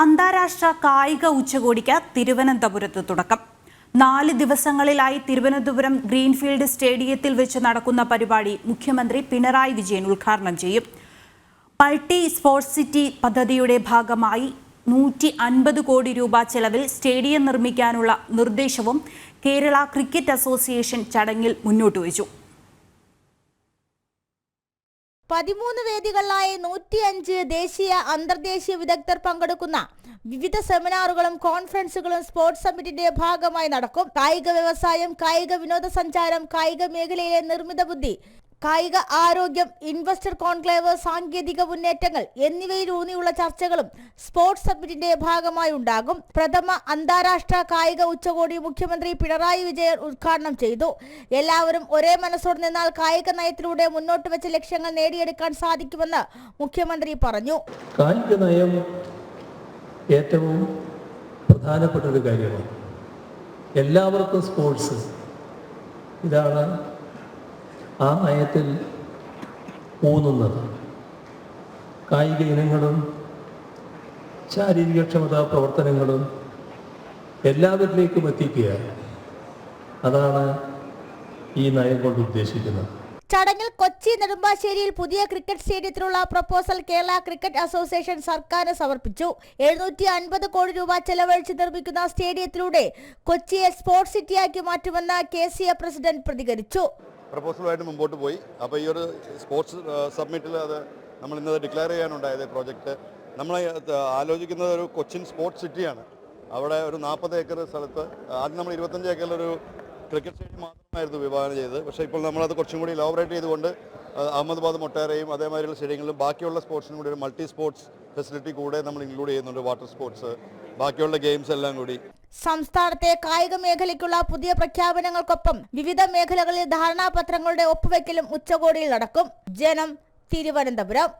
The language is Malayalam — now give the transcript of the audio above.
അന്താരാഷ്ട്ര കായിക ഉച്ചകോടിക്ക് തിരുവനന്തപുരത്ത് തുടക്കം. നാല് ദിവസങ്ങളിലായി തിരുവനന്തപുരം ഗ്രീൻഫീൽഡ് സ്റ്റേഡിയത്തിൽ വെച്ച് നടക്കുന്ന പരിപാടി മുഖ്യമന്ത്രി പിണറായി വിജയൻ ഉദ്ഘാടനം ചെയ്യും. മൾട്ടി സ്പോർട്സ് സിറ്റി പദ്ധതിയുടെ ഭാഗമായി നൂറ്റി അൻപത് കോടി രൂപ ചെലവിൽ സ്റ്റേഡിയം നിർമ്മിക്കാനുള്ള നിർദ്ദേശവും കേരള ക്രിക്കറ്റ് അസോസിയേഷൻ ചടങ്ങിൽ മുന്നോട്ട് വച്ചു പതിമൂന്ന് വേദികളിലായി നൂറ്റിയഞ്ച് ദേശീയ അന്തർദേശീയ വിദഗ്ധർ പങ്കെടുക്കുന്ന വിവിധ സെമിനാറുകളും കോൺഫറൻസുകളും സ്പോർട്സ് സമ്മിറ്റിന്റെ ഭാഗമായി നടക്കും. കായിക വ്യവസായം കായിക വിനോദസഞ്ചാരം കായിക മേഖലയിലെ നിർമ്മിത ബുദ്ധി കായിക ആരോഗ്യം ഇൻവെസ്റ്റർ കോൺക്ലേവ് സാങ്കേതിക മുന്നേറ്റങ്ങൾ എന്നിവയിലൂന്നിയുള്ള ചർച്ചകളും സ്പോർട്സ് സബ്മിറ്റിന്റെ ഭാഗമായി ഉണ്ടാകും. പ്രഥമ അന്താരാഷ്ട്ര കായിക ഉച്ചകോടി മുഖ്യമന്ത്രി പിണറായി വിജയൻ ഉദ്ഘാടനം ചെയ്തു. എല്ലാവരും ഒരേ മനസ്സോടെ നിന്നാൽ കായിക നയത്തിലൂടെ മുന്നോട്ട് വെച്ച ലക്ഷ്യങ്ങൾ നേടിയെടുക്കാൻ സാധിക്കുമെന്ന് മുഖ്യമന്ത്രി പറഞ്ഞു. കായിക നയം ഏറ്റവും പ്രധാനപ്പെട്ട ഒരു കാര്യമാണ്. എല്ലാവർക്കും സ്പോർട്സ്. ഇതാണ് ആ നയത്തിൽ ഊന്നുന്നത്. കായിക ഇനങ്ങളും ശാരീരികക്ഷമതാ പ്രവർത്തനങ്ങളും എല്ലാവരിലേക്കും എത്തിക്കുക അതാണ് ഈ നയം കൊണ്ട് ഉദ്ദേശിക്കുന്നത്. ചടങ്ങിൽ കൊച്ചി നെടുമ്പാശ്ശേരിയിൽ പുതിയ ക്രിക്കറ്റ് സ്റ്റേഡിയത്തിലുള്ള പ്രപ്പോസൽ കേരള ക്രിക്കറ്റ് അസോസിയേഷൻ സർക്കാരിന് സമർപ്പിച്ചു. എഴുന്നൂറ്റി അൻപത് കോടി രൂപ ചെലവഴിച്ച് നിർമ്മിക്കുന്ന സ്റ്റേഡിയത്തിലൂടെ കൊച്ചിയെ സ്പോർട്സ് സിറ്റിയാക്കി മാറ്റുമെന്ന് കെ പ്രസിഡന്റ് പ്രതികരിച്ചു. പ്രപ്പോസലുമായിട്ട് മുമ്പോട്ട് പോയി. അപ്പോൾ ഈ ഒരു സ്പോർട്സ് സബ്മിറ്റിൽ അത് നമ്മൾ ഇന്നത് ഡിക്ലെയർ ചെയ്യാനുണ്ടായത് പ്രോജക്റ്റ് നമ്മൾ ആലോചിക്കുന്നത് ഒരു കൊച്ചിൻ സ്പോർട്സ് സിറ്റിയാണ്. അവിടെ ഒരു നാൽപ്പത് ഏക്കർ സ്ഥലത്ത് ആദ്യം നമ്മൾ ഇരുപത്തഞ്ച് ഏക്കറിലൊരു ക്രിക്കറ്റ് സ്റ്റേഡിയം മാത്രമായിരുന്നു വിഭാവനം ചെയ്തത്. പക്ഷേ ഇപ്പോൾ നമ്മളത് കുറച്ചും കൂടി ഇലോബറേറ്റ് ചെയ്തുകൊണ്ട് അഹമ്മദാബാദ് മൊട്ടേറയും അതേമാതിരിയുള്ള സ്റ്റേഡിയങ്ങളിലും ബാക്കിയുള്ള സ്പോർട്സിനും കൂടി ഒരു മൾട്ടി സ്പോർട്സ് ഫെസിലിറ്റി കൂടെ നമ്മൾ ഇൻക്ലൂഡ് ചെയ്യുന്നുണ്ട് വാട്ടർ സ്പോർട്സ് ബാക്കിയുള്ള ഗെയിംസ് എല്ലാം കൂടി. സംസ്ഥാനത്തെ കായിക മേഖലയ്ക്കുള്ള പുതിയ പ്രഖ്യാപനങ്ങൾക്കൊപ്പം വിവിധ മേഖലകളിൽ ധാരണാപത്രങ്ങളുടെ ഒപ്പുവെക്കലും ഉച്ചകോടിയിൽ നടക്കും. ജനം തിരുവനന്തപുരം.